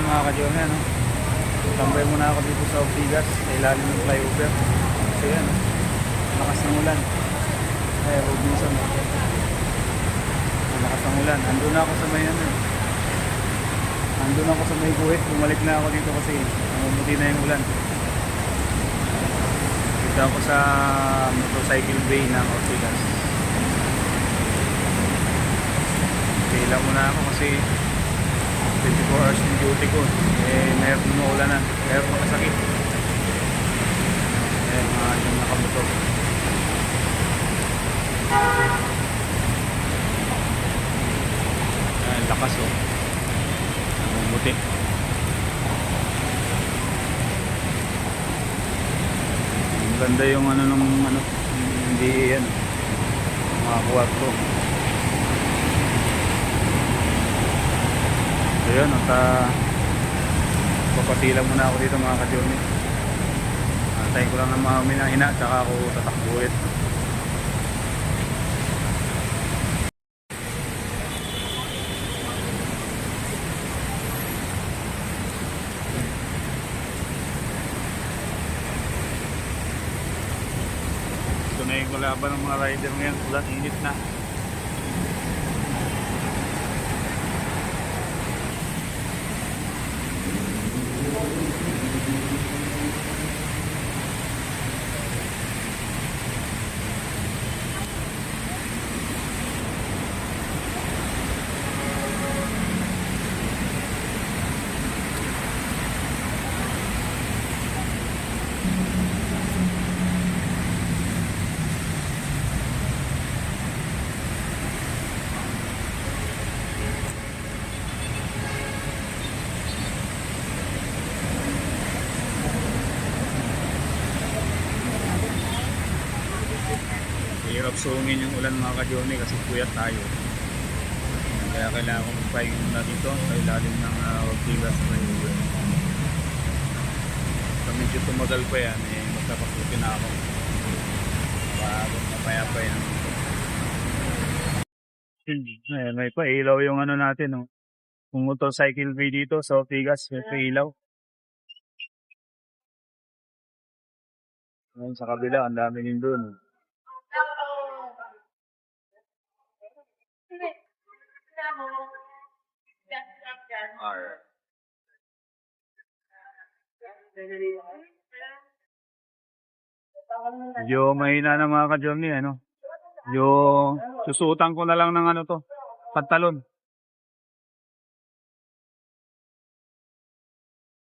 Ayan mga ka-Johnny, ano? Tambay muna ako dito sa Ortigas, sa ilalim ng flyover. Kasi yan, lakas ng ulan. Ay, Robinson. lakas ng ulan. Andun ako sa may ano. eh. Andun ako sa may guhit. Bumalik na ako dito kasi namumuti na yung ulan. Dito ako sa motorcycle bay ng Ortigas. Pila muna ako kasi 24 hours yung duty ko. Eh, meron umuulan na. Meron makasakit. Eh, mga yung nakamotor. Ayan, lakas oh. Namumuti. Ang ganda yung ano nung ano, hindi yan. Mga kwarto. So yun, at uh, papatilang muna ako dito mga ka-journey. Antayin ko lang ng mga minahina, tsaka ako tatakbuhin. Ito na yung kalaban ng mga rider ngayon. Ulan, init na. Hirap sungin yung ulan mga ka-journey kasi puyat tayo. Kaya kailangan ko magpahinga muna dito sa ilalim ng uh, Ortigas Flyover. So medyo tumagal pa yan, eh, magkapaputi na ako. Bago mamaya pa yan. Eh, may pa ilaw yung ano natin, no? Kung motorcycle bay dito sa Ortigas, may pa ilaw. Ayun, sa kabila, ang dami din doon. Alright. Medyo mahina na mga ka-journey, ano? Yung susutan ko na lang ng ano to, pantalon.